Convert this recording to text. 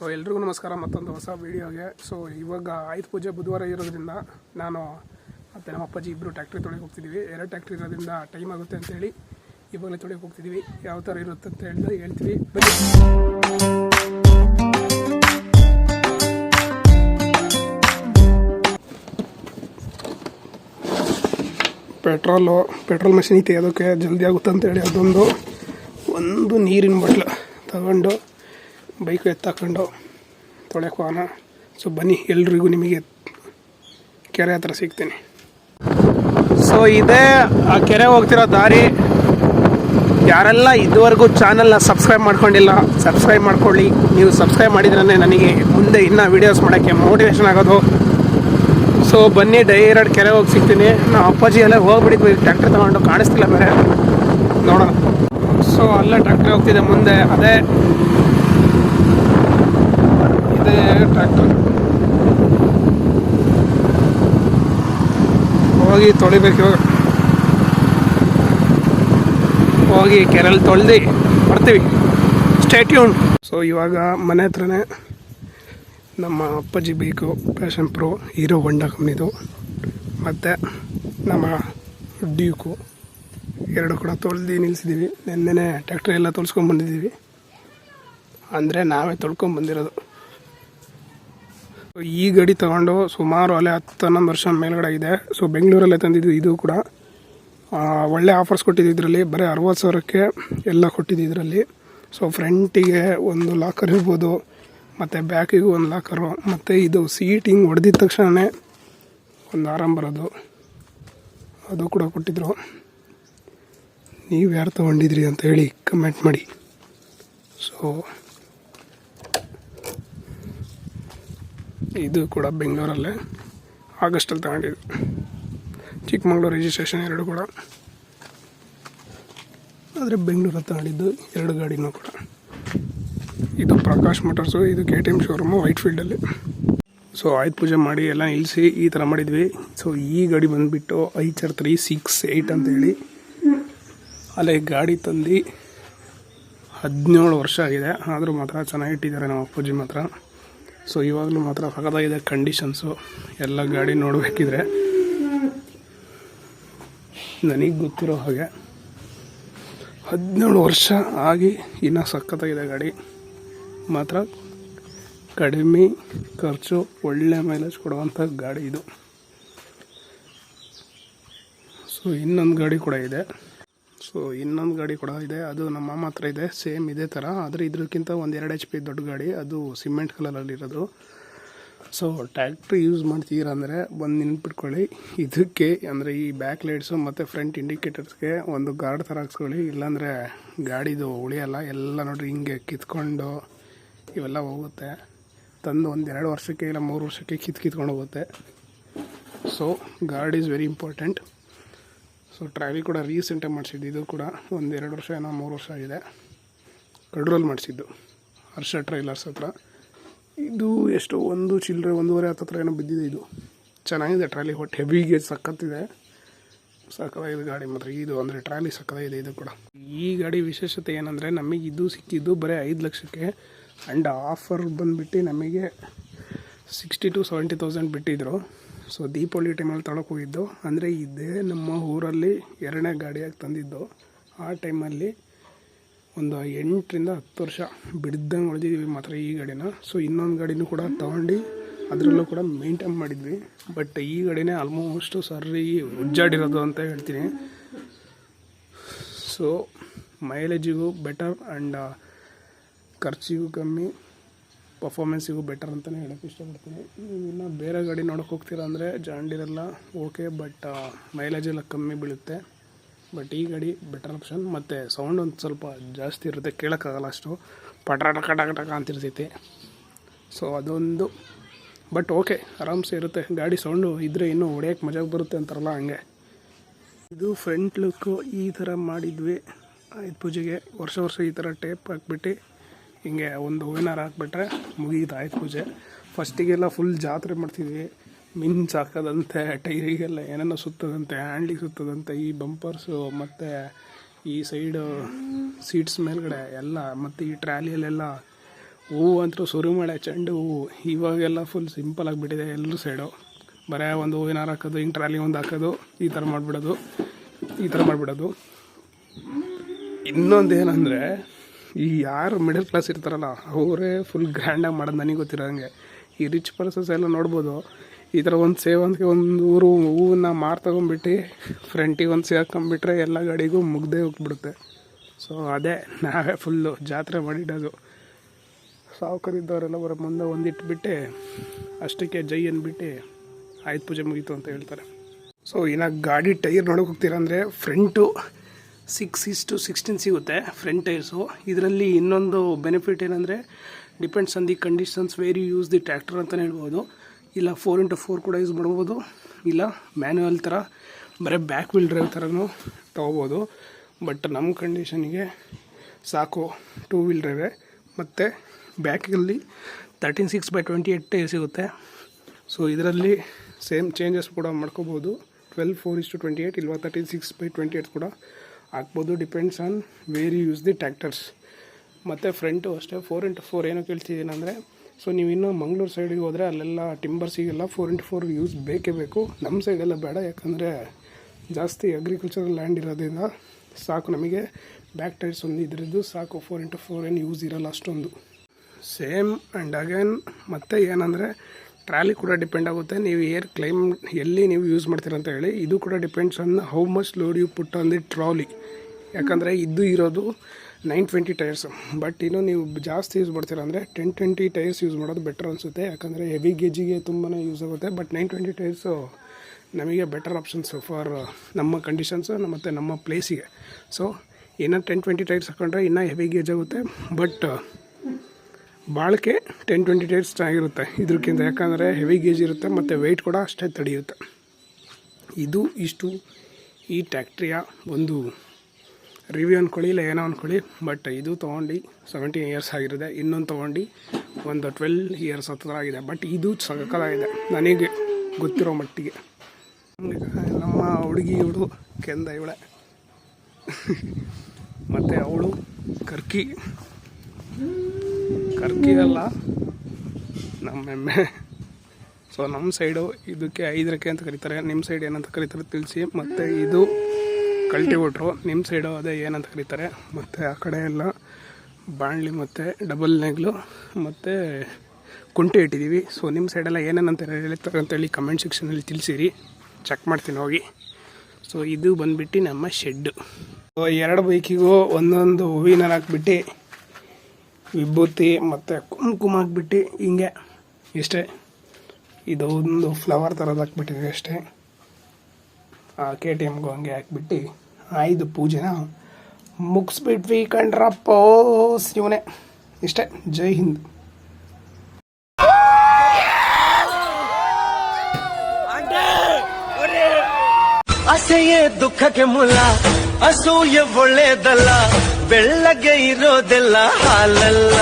So ಎಲ್ರಿಗೂ ನಮಸ್ಕಾರ, ಮತ್ತೊಂದು ಹೊಸ ವೀಡಿಯೋಗೆ. ಸೊ ಇವಾಗ ಆಯುಧ ಪೂಜೆ ಬುಧವಾರ ಇರೋದ್ರಿಂದ ನಾನು ಮತ್ತು ನಮ್ಮ ಅಪ್ಪಾಜಿ ಇಬ್ಬರು ಟ್ಯಾಕ್ಟ್ರಿ ತೊಳೆಗೆ ಹೋಗ್ತಿದ್ದೀವಿ ಎರಡು ಟ್ಯಾಕ್ಟ್ರಿ ಇರೋದ್ರಿಂದ ಟೈಮ್ ಆಗುತ್ತೆ ಅಂತೇಳಿ ಇವಾಗಲೇ ತೊಳೆಗೆ ಹೋಗ್ತಿದ್ದೀವಿ ಯಾವ ಥರ ಇರುತ್ತೆ ಅಂತ ಹೇಳಿದ್ರೆ ಹೇಳ್ತೀವಿ. ಪೆಟ್ರೋಲು ಪೆಟ್ರೋಲ್ ಮೆಷಿನ್ ಐತಿ. ಅದಕ್ಕೆ ಜಲ್ದಿ ಆಗುತ್ತೆ ಅಂತೇಳಿ ಅದೊಂದು, ಒಂದು ನೀರಿನ ಬಟ್ಲು ತಗೊಂಡು ಬೈಕ್ ಎತ್ತಾಕೊಂಡು ತೊಳೆಯೋಕೆ ಹೋಗೋಣ. ಸೊ ಬನ್ನಿ, ಎಲ್ರಿಗೂ ನಿಮಗೆ ಕೆರೆ ಹತ್ರ ಸಿಗ್ತೀನಿ. ಸೊ ಇದೇ, ಆ ಕೆರೆ ಹೋಗ್ತಿರೋ ದಾರಿ. ಯಾರೆಲ್ಲ ಇದುವರೆಗೂ ಚಾನಲ್ನ ಸಬ್ಸ್ಕ್ರೈಬ್ ಮಾಡ್ಕೊಂಡಿಲ್ಲ ಸಬ್ಸ್ಕ್ರೈಬ್ ಮಾಡ್ಕೊಳ್ಳಿ. ನೀವು ಸಬ್ಸ್ಕ್ರೈಬ್ ಮಾಡಿದ್ರೆ ನನಗೆ ಮುಂದೆ ಇನ್ನೂ ವೀಡಿಯೋಸ್ ಮಾಡೋಕ್ಕೆ ಮೋಟಿವೇಶನ್ ಆಗೋದು. ಸೊ ಬನ್ನಿ ಡೈರೆಕ್ಟ್ ಕೆರೆ ಹೋಗಿ ಸಿಗ್ತೀನಿ. ನಾವು ಅಪ್ಪಾಜಿ ಎಲ್ಲ ಹೋಗ್ಬಿಟ್ಟಿದ್ವಿ. ಟ್ಯಾಕ್ಟ್ರ್ ತಗೊಂಡು ಕಾಣಿಸ್ತಿಲ್ಲ ಬೇರೆ. ನೋಡೋಣ. ಸೊ ಅಲ್ಲೇ ಟ್ಯಾಕ್ಟ್ರ್ ಹೋಗ್ತಿದೆ ಮುಂದೆ. ಅದೇ ಇದೇ ಟ್ರ್ಯಾಕ್ಟರ್ ಹೋಗಿ ತೊಳಿಬೇಕು ಇವಾಗ. ಹೋಗಿ ಕೆರೆಯಲ್ಲಿ ತೊಳೆದು ಬರ್ತೀವಿ. ಸ್ಟ್ಯಾಟ್ಯೂನ್ ಸೊ ಇವಾಗ ಮನೆ ಹತ್ರನೇ ನಮ್ಮ ಅಪ್ಪಾಜಿ bike Passion Pro Hero Honda ಕಂಪ್ನಿದು ಮತ್ತು ನಮ್ಮ ಡ್ಯೂಕು ಎರಡು ಕೂಡ ತೊಳೆದು ನಿಲ್ಲಿಸಿದ್ದೀವಿ ನಿನ್ನೆ ಟ್ಯಾಕ್ಟ್ರಿ ಎಲ್ಲ ತೊಳ್ಸ್ಕೊಂಬಂದಿದ್ದೀವಿ ಅಂದರೆ ನಾವೇ ತೊಳ್ಕೊಂಬಂದಿರೋದು ಈ ಗಡಿ ತಗೊಂಡು ಸುಮಾರು ಅಲ್ಲೇ ಹತ್ತು ಹನ್ನೊಂದು ವರ್ಷ ಮೇಲ್ಗಡೆ ಇದೆ. ಸೊ ಬೆಂಗಳೂರಲ್ಲೇ ತಂದಿದ್ದು ಇದು ಕೂಡ. ಒಳ್ಳೆ ಆಫರ್ಸ್ ಕೊಟ್ಟಿದ್ದು ಇದರಲ್ಲಿ. ಬರೀ ಅರವತ್ತು ಸಾವಿರಕ್ಕೆ ಎಲ್ಲ ಕೊಟ್ಟಿದ್ದು ಇದರಲ್ಲಿ. ಸೊ ಫ್ರಂಟಿಗೆ ಒಂದು ಲಾಕರ್ ಇರ್ಬೋದು, ಮತ್ತು ಬ್ಯಾಕಿಗೂ ಒಂದು ಲಾಕರು ಮತ್ತು ಇದು ಸೀಟ್ ಹಿಂಗೆ ಹೊಡೆದಿದ ತಕ್ಷಣವೇ ಒಂದು ಆರಾಮ್ ಬರೋದು. ಅದು ಕೂಡ ಕೊಟ್ಟಿದ್ರು. ನೀವು ಯಾರು ತೊಗೊಂಡಿದ್ರಿ ಅಂತ ಹೇಳಿ ಕಮೆಂಟ್ ಮಾಡಿ. ಸೊ ಇದು ಕೂಡ ಬೆಂಗಳೂರಲ್ಲೇ. ಆಗಸ್ಟಲ್ಲಿ ತಗೊಂಡಿದ್ದು. ಚಿಕ್ಕಮಗಳೂರು ರಿಜಿಸ್ಟ್ರೇಷನ್ ಎರಡು ಕೂಡ. ಆದರೆ ಬೆಂಗಳೂರಲ್ಲಿ ತಗೊಂಡಿದ್ದು ಎರಡು ಗಾಡಿನೂ ಕೂಡ. ಇದು ಪ್ರಕಾಶ್ ಮೋಟರ್ಸು, ಇದು ಕೆ ಟಿ ಎಂ ಶೋರೂಮು ವೈಟ್ ಫೀಲ್ಡಲ್ಲಿ ಸೊ ಆಯುಧ ಪೂಜೆ ಮಾಡಿ ಎಲ್ಲ ನಿಲ್ಲಿಸಿ ಈ ಥರ ಮಾಡಿದ್ವಿ. ಸೊ ಈ ಗಾಡಿ ಬಂದುಬಿಟ್ಟು ಐಚರ್ ತ್ರೀ ಸಿಕ್ಸ್ ಏಯ್ಟ್ ಅಂತೇಳಿ ಅಲ್ಲೇ ಗಾಡಿ ತಂದು ಹದಿನೇಳು ವರ್ಷ ಆಗಿದೆ. ಆದರೂ ಮಾತ್ರ ಚೆನ್ನಾಗಿ ಇಟ್ಟಿದ್ದಾರೆ ನಮ್ಮ ಅಪ್ಪಾಜಿ ಮಾತ್ರ. ಸೊ ಇವಾಗಲೂ ಮಾತ್ರ ಸಖತ್ತಾಗಿದೆ ಕಂಡೀಷನ್ಸು ಎಲ್ಲ ಗಾಡಿ ನೋಡಬೇಕಿದ್ರೆ. ನನಗೆ ಗೊತ್ತಿರೋ ಹಾಗೆ ಹದಿನೇಳು ವರ್ಷ ಆಗಿ ಇನ್ನೂ ಸಖತ್ತಾಗಿದೆ ಗಾಡಿ. ಮಾತ್ರ ಕಡಿಮೆ ಖರ್ಚು, ಒಳ್ಳೆ ಮೈಲೇಜ್ ಕೊಡುವಂಥ ಗಾಡಿ ಇದು. ಸೊ ಇನ್ನೊಂದು ಗಾಡಿ ಕೂಡ ಇದೆ. ಸೊ ಇನ್ನೊಂದು ಗಾಡಿ ಕೂಡ ಇದೆ. ಅದು ನಮ್ಮ ಮಾಮ ಹತ್ರ ಇದೆ. ಸೇಮ್ ಇದೇ ಥರ ಆದರೆ ಇದಕ್ಕಿಂತ ಒಂದು ಎರಡು ಎಚ್ ಪಿ ದೊಡ್ಡ ಗಾಡಿ. ಅದು ಸಿಮೆಂಟ್ ಕಲರಲ್ಲಿರೋದು ಸೊ ಟ್ಯಾಕ್ಟ್ರಿ ಯೂಸ್ ಮಾಡ್ತೀರಾ ಅಂದರೆ ಬಂದು ನೆನ್ಪಿಟ್ಕೊಳ್ಳಿ. ಇದಕ್ಕೆ ಅಂದರೆ ಈ ಬ್ಯಾಕ್ ಲೈಟ್ಸು ಮತ್ತು ಫ್ರಂಟ್ ಇಂಡಿಕೇಟರ್ಸ್ಗೆ ಒಂದು ಗಾರ್ಡ್ ಥರ ಹಾಕ್ಸ್ಕೊಳ್ಳಿ. ಇಲ್ಲಾಂದರೆ ಗಾಡಿದು ಉಳಿಯಲ್ಲ. ಎಲ್ಲ ನೋಡ್ರಿ, ಹಿಂಗೆ ಕಿತ್ಕೊಂಡು ಇವೆಲ್ಲ ಹೋಗುತ್ತೆ. ತಂದು ಒಂದು ಎರಡು ವರ್ಷಕ್ಕೆ ಇಲ್ಲ ಮೂರು ವರ್ಷಕ್ಕೆ ಕಿತ್ ಕಿತ್ಕೊಂಡು ಹೋಗುತ್ತೆ. So guard is very important so trolley ಕೂಡ ರೀಸೆಂಟಾಗಿ ಮಾಡಿಸಿದ್ದು. ಇದು ಕೂಡ ಒಂದು ಎರಡು ವರ್ಷ ಏನೋ ಮೂರು ವರ್ಷ ಆಗಿದೆ. ಕಡ್ರೋಲ್ ಮಾಡಿಸಿದ್ದು. ಹರ್ಷ ಟ್ರೈಲರ್ಸ್ ಹತ್ರ. ಇದು ಎಷ್ಟು ಒಂದು ಚಿಲ್ಲರೆ ಒಂದೂವರೆ ಹತ್ತತ್ರ ಏನೋ ಬಿದ್ದಿದೆ ಇದು. ಚೆನ್ನಾಗಿದೆ ಟ್ರಾಲಿ ಒಟ್ಟು ಹೆವಿಗೆ ಸಖತ್ತಿದೆ. ಸಖತ್ತಾಗಿದೆ ಗಾಡಿ ಮಾತ್ರ. ಇದು ಅಂದರೆ ಟ್ರಾಲಿ ಸಖತ್ತಾಗಿದೆ ಇದು ಕೂಡ. ಈ ಗಾಡಿ ವಿಶೇಷತೆ ಏನಂದರೆ ನಮಗೆ ಇದು ಸಿಕ್ಕಿದ್ದು ಬರೀ ಐದು ಲಕ್ಷಕ್ಕೆ ಆ್ಯಂಡ್ ಆಫರ್ ಬಂದುಬಿಟ್ಟು ನಮಗೆ ಸಿಕ್ಸ್ಟಿ ಟು ಸೆವೆಂಟಿ ತೌಸಂಡ್ ಬಿಟ್ಟಿದ್ರು. ಸೊ ದೀಪಾವಳಿ ಟೈಮಲ್ಲಿ ತೊಳಕ್ಕೆ ಹೋಗಿದ್ದು. ಅಂದರೆ ಇದೇ ನಮ್ಮ ಊರಲ್ಲಿ ಎರಡನೇ ಗಾಡಿಯಾಗಿ ತಂದಿದ್ದು. ಆ ಟೈಮಲ್ಲಿ ಒಂದು ಎಂಟರಿಂದ ಹತ್ತು ವರ್ಷ ಬಿಡ್ದಂಗೆ ಹೊಡೆದಿದ್ವಿ ಮಾತ್ರ ಈ ಗಾಡಿನ. ಸೊ ಇನ್ನೊಂದು ಗಾಡಿನೂ ಕೂಡ ತೊಗೊಂಡು ಅದರಲ್ಲೂ ಕೂಡ ಮೇಂಟೈನ್ ಮಾಡಿದ್ವಿ. ಬಟ್ ಈ ಗಾಡಿನೇ ಆಲ್ಮೋಸ್ಟ್ ಸರಿ ಉಜ್ಜಾಡಿರೋದು ಅಂತ ಹೇಳ್ತೀನಿ. ಸೊ ಮೈಲೇಜಿಗೂ ಬೆಟರ್ ಆ್ಯಂಡ್ ಖರ್ಚಿಗೂ ಕಮ್ಮಿ. ಪರ್ಫಾಮೆನ್ಸಿಗೂ ಬೆಟರ್ ಅಂತಲೇ ಹೇಳೋಕ್ಕೆ ಇಷ್ಟಪಡ್ತೀನಿ. ಇನ್ನು ಬೇರೆ ಗಾಡಿ ನೋಡೋಕೆ ಹೋಗ್ತೀರಾ ಅಂದರೆ ಜಾಂಡಿರಲ್ಲ ಓಕೆ ಬಟ್ ಮೈಲೇಜ್ ಎಲ್ಲ ಕಮ್ಮಿ ಬೀಳುತ್ತೆ. ಬಟ್ ಈ ಗಾಡಿ ಬೆಟರ್ ಆಪ್ಷನ್ ಮತ್ತು ಸೌಂಡ್ ಒಂದು ಸ್ವಲ್ಪ ಜಾಸ್ತಿ ಇರುತ್ತೆ, ಕೇಳೋಕ್ಕಾಗಲ್ಲ ಅಷ್ಟು. ಪಟ, ಟಕ ಟಕ ಟಕ ಅಂತಿರ್ತೈತಿ. ಸೊ ಅದೊಂದು. ಬಟ್ ಓಕೆ ಆರಾಮ್ಸೆ ಇರುತ್ತೆ. ಗಾಡಿ ಸೌಂಡು ಇದ್ದರೆ ಇನ್ನೂ ಹೊಡೆಯೋಕ್ಕೆ ಮಜಾಗಿ ಬರುತ್ತೆ ಅಂತಾರಲ್ಲ ಹಂಗೆ. ಇದು ಫ್ರಂಟ್ ಲುಕ್ಕು ಈ ಥರ ಮಾಡಿದ್ವಿ. ಇದು ಪೂಜೆಗೆ. ವರ್ಷ ವರ್ಷ ಈ ಥರ ಟೇಪ್ ಹಾಕ್ಬಿಟ್ಟು ಹಿಂಗೆ ಒಂದು ಹೂವಿನಾರ ಹಾಕ್ಬಿಟ್ರೆ ಮುಗೀತು, ಆಯ್ತು ಪೂಜೆ. ಫಸ್ಟಿಗೆಲ್ಲ ಫುಲ್ ಜಾತ್ರೆ ಮಾಡ್ತಿದ್ವಿ. ಮಿಂಚ್ ಹಾಕೋದಂತೆ, ಟೈರಿಗೆಲ್ಲ ಏನೇನೋ ಸುತ್ತದಂತೆ, ಹ್ಯಾಂಡ್ಲಿಗೆ ಸುತ್ತದಂತೆ, ಈ ಬಂಪರ್ಸು ಮತ್ತು ಈ ಸೈಡು ಸೀಟ್ಸ್ ಮೇಲ್ಗಡೆ ಎಲ್ಲ, ಮತ್ತು ಈ ಟ್ರಾಲಿಯಲ್ಲೆಲ್ಲ ಹೂವು ಅಂತೂ ಸುರಿಮಳೆ, ಚೆಂಡು ಹೂವು, ಇವಾಗೆಲ್ಲ ಫುಲ್ ಸಿಂಪಲ್ ಆಗಿಬಿಟ್ಟಿದೆ ಎಲ್ಲರೂ ಸೈಡು ಬರೀ ಒಂದು ಹೂವಿನ ಹಾರ ಹಾಕೋದು, ಹಿಂಗೆ ಟ್ರಾಲಿ ಒಂದು ಹಾಕೋದು, ಈ ಥರ ಮಾಡಿಬಿಡೋದು, ಈ ಥರ ಮಾಡಿಬಿಡೋದು. ಇನ್ನೊಂದು ಏನಂದರೆ ಈ ಯಾರು ಮಿಡಲ್ ಕ್ಲಾಸ್ ಇರ್ತಾರಲ್ಲ, ಅವರೇ ಫುಲ್ ಗ್ರ್ಯಾಂಡಾಗಿ ಮಾಡೋದು ನನಗೆ ಗೊತ್ತಿರೋಂಗೆ ಈ ರಿಚ್ ಪರ್ಸನ್ಸ್ ಎಲ್ಲ ನೋಡ್ಬೋದು. ಈ ಥರ ಒಂದು ಸೇವಂತಿಗೆ ಒಂದು ಊರು, ಹೂವನ್ನ ಮಾರು ತಗೊಂಬಿಟ್ಟು ಫ್ರಂಟಿಗೆ ಒಂದು ಸೇರ್ಕೊಂಬಿಟ್ರೆ ಎಲ್ಲ ಗಾಡಿಗೂ ಮುಗ್ದೆ ಹೋಗ್ಬಿಡುತ್ತೆ. ಸೊ ಅದೇ ನಾವೇ ಫುಲ್ಲು ಜಾತ್ರೆ ಮಾಡಿಡೋದು. ಸಾವುಕರಿದ್ದವರೆಲ್ಲ ಬರೋ ಮುಂದೆ ಒಂದಿಟ್ಬಿಟ್ಟು ಅಷ್ಟಕ್ಕೆ ಜೈ ಅಂದ್ಬಿಟ್ಟು ಆಯ್ತು ಪೂಜೆ ಮುಗೀತು ಅಂತ ಹೇಳ್ತಾರೆ. ಸೊ ಇನ್ನು ಗಾಡಿ ಟೈರ್ ನೋಡೋಕೆ ಹೋಗ್ತೀರಾ ಅಂದರೆ front six is to sixteen ಸಿಗುತ್ತೆ ಫ್ರಂಟ್ ಟೈರ್ಸು ಇದರಲ್ಲಿ ಇನ್ನೊಂದು ಬೆನಿಫಿಟ್ ಏನಂದರೆ depends on the conditions where you use the tractor ಅಂತಲೇ ಹೇಳ್ಬೋದು. ಇಲ್ಲ ಫೋರ್ ಇಂಟು ಫೋರ್ ಕೂಡ ಯೂಸ್ ಮಾಡ್ಬೋದು. ಇಲ್ಲ ಮ್ಯಾನ್ಯುವಲ್ ಥರ ಬರೀ ಬ್ಯಾಕ್ ವೀಲ್ ಡ್ರೈವ್ ಥರನೂ ತೊಗೋಬೋದು. ಬಟ್ ನಮ್ಮ ಕಂಡೀಷನಿಗೆ ಸಾಕು ಟೂ ವೀಲ್ ಡ್ರೈವೇ ಮತ್ತು ಬ್ಯಾಕಲ್ಲಿ thirteen six by twenty eight tyre ಸಿಗುತ್ತೆ. ಸೊ ಇದರಲ್ಲಿ ಸೇಮ್ ಚೇಂಜಸ್ ಕೂಡ ಮಾಡ್ಕೋಬೋದು. Twelve four is to twenty eight ಇಲ್ವಾ thirteen six by twenty eight ಕೂಡ ಹಾಕ್ಬೋದು depends on where you use the tractors ಮತ್ತು ಫ್ರಂಟು ಅಷ್ಟೇ ಫೋರ್ ಇಂಟು ಫೋರ್ ಏನೋ ಕೇಳ್ತಿದ್ದೀನಿ ಅಂದರೆ ಸೊ ನೀವು ಇನ್ನೂ ಮಂಗಳೂರು ಸೈಡಿಗೆ ಹೋದರೆ ಅಲ್ಲೆಲ್ಲ ಟಿಂಬರ್ಸಿಗೆಲ್ಲ ಫೋರ್ ಇಂಟು ಫೋರ್ ಯೂಸ್ ಬೇಕೇ ಬೇಕು. ನಮ್ಮ ಸೈಡೆಲ್ಲ ಬೇಡ, ಯಾಕಂದರೆ ಜಾಸ್ತಿ ಅಗ್ರಿಕಲ್ಚರಲ್ ಲ್ಯಾಂಡ್ ಇರೋದ್ರಿಂದ ಸಾಕು ನಮಗೆ. ಬ್ಯಾಕ್ ಟೈರ್ಸ್ ಒಂದು ಇದ್ರದ್ದು ಸಾಕು ಫೋರ್ ಇಂಟು ಫೋರ್ ಏನು ಯೂಸ್ ಇರಲ್ಲ ಅಷ್ಟೊಂದು. ಸೇಮ್ ಆ್ಯಂಡ್ ಅಗೇನ್ ಮತ್ತೆ ಏನಂದರೆ ಟ್ರಾಲಿ ಕೂಡ ಡಿಪೆಂಡ್ ಆಗುತ್ತೆ. ನೀವು ಏರ್ ಕ್ಲೈಮ್ ಎಲ್ಲಿ ನೀವು ಯೂಸ್ ಮಾಡ್ತೀರ ಅಂತ ಹೇಳಿ. ಇದು ಕೂಡ depends on how much load you put on the trolley. ಯಾಕಂದರೆ ಇದು ಇರೋದು ನೈನ್ ಟ್ವೆಂಟಿ ಟೈರ್ಸ್. ಬಟ್ ಇನ್ನು ನೀವು ಜಾಸ್ತಿ ಯೂಸ್ ಮಾಡ್ತೀರ ಅಂದರೆ ಟೆನ್ ಟ್ವೆಂಟಿ ಟೈರ್ಸ್ ಯೂಸ್ ಮಾಡೋದು ಬೆಟರ್ ಅನಿಸುತ್ತೆ. ಯಾಕಂದರೆ ಹೆವಿ ಗೇಜಿಗೆ ತುಂಬಾ ಯೂಸ್ ಆಗುತ್ತೆ. ಬಟ್ ನೈನ್ ಟ್ವೆಂಟಿ ಟೈರ್ಸು ನಮಗೆ ಬೆಟರ್ ಆಪ್ಷನ್ಸು ಫಾರ್ ನಮ್ಮ ಕಂಡೀಷನ್ಸು ಮತ್ತು ನಮ್ಮ ಪ್ಲೇಸಿಗೆ. ಸೊ ಇನ್ನೂ ಟೆನ್ ಟ್ವೆಂಟಿ ಟೈರ್ಸ್ ಹಾಕೊಂಡ್ರೆ ಇನ್ನೂ ಹೆವಿ ಗೇಜ್ ಆಗುತ್ತೆ. ಬಟ್ ಬಾಳಿಕೆ ಟೆನ್ ಟ್ವೆಂಟಿ ಟೈರ್ಸ್ ಚೆನ್ನಾಗಿರುತ್ತೆ ಇದಕ್ಕಿಂತ ಯಾಕಂದರೆ ಹೆವಿ ಗೇಜ್ ಇರುತ್ತೆ ಮತ್ತು ವೆಯ್ಟ್ ಕೂಡ ಅಷ್ಟೇ ತಡೆಯುತ್ತೆ. ಇದು ಇಷ್ಟು ಈ ಟ್ಯಾಕ್ಟ್ರಿಯ ಒಂದು ರಿವ್ಯೂ ಅಂದ್ಕೊಳ್ಳಿ ಇಲ್ಲ ಏನೋ ಅಂದ್ಕೊಳ್ಳಿ ಬಟ್ ಇದು ತೊಗೊಂಡು ಸೆವೆಂಟೀನ್ ಇಯರ್ಸ್ ಆಗಿರುತ್ತೆ ಇನ್ನೊಂದು ತೊಗೊಂಡು ಒಂದು ಟ್ವೆಲ್ ಇಯರ್ಸ್ ಹತ್ತಿರ ಆಗಿದೆ. ಬಟ್ ಇದು ಸಗಕಲಾಗಿದೆ ನನಗೆ ಗೊತ್ತಿರೋ ಮಟ್ಟಿಗೆ. ನಮ್ಮ ಹುಡುಗಿ ಇವಳು ಕೆಂದ ಇವಳೆ. ಮತ್ತು ಅವಳು ಕರ್ಕಿ. ಕರ್ಕಿ ಅಲ್ಲ ನಮ್ಮ ಎಮ್ಮೆ ಸೊ ನಮ್ಮ ಸೈಡು ಇದಕ್ಕೆ ಐದರಕ್ಕೆ ಅಂತ ಕರೀತಾರೆ. ನಿಮ್ಮ ಸೈಡ್ ಏನಂತ ಕರೀತಾರೆ ತಿಳಿಸಿ. ಮತ್ತು ಇದು ಕಲ್ಟಿವೇಟ್ರು. ನಿಮ್ಮ ಸೈಡು ಅದೇ ಏನಂತ ಕರೀತಾರೆ. ಮತ್ತು ಆ ಕಡೆ ಎಲ್ಲ ಬಾಣಲಿ ಮತ್ತು ಡಬಲ್ ನೆಗ್ಲು ಮತ್ತು ಕುಂಟೆ ಇಟ್ಟಿದ್ದೀವಿ ಸೊ ನಿಮ್ಮ ಸೈಡೆಲ್ಲ ಏನೇನಂತ ಹೇಳ್ತಾರೆ ಅಂತೇಳಿ ಕಮೆಂಟ್ ಸೆಕ್ಷನಲ್ಲಿ ತಿಳಿಸಿರಿ. ಚೆಕ್ ಮಾಡ್ತೀನಿ ಹೋಗಿ. ಸೊ ಇದು ಬಂದ್ಬಿಟ್ಟು ನಮ್ಮ ಶೆಡ್ಡು ಎರಡು ಬೈಕಿಗೂ ಒಂದೊಂದು ಹೂವಿನ ಹಾಕ್ಬಿಟ್ಟು ವಿಭೂತಿ ಮತ್ತು ಕುಂಕುಮ ಹಾಕ್ಬಿಟ್ಟು ಹಿಂಗೆ ಇಷ್ಟೇ. ಇದೊಂದು ಫ್ಲವರ್ ಥರದ್ದು ಹಾಕ್ಬಿಟ್ಟಿದೆ ಅಷ್ಟೇ. ಆ ಕೆ ಟಿ ಎಮ್ಗೂ ಹಂಗೆ ಹಾಕ್ಬಿಟ್ಟು ಆಯ್ದು ಪೂಜೆನ ಮುಗಿಸ್ಬಿಟ್ವಿ ಕಂಡ್ರಪ್ಪೋ ಶಿವನೇ. ಇಷ್ಟೇ. ಜೈ ಹಿಂದ್. ಅಸೆಯೇ ದುಃಖಕ್ಕೆ ಮೂಲ, ಅಸೂಯೆ ಒಳ್ಳೇದಲ್ಲ. ಬೆಳ್ಳಗೆ ಇರೋದೆಲ್ಲ ಹಾಲಲ್ಲ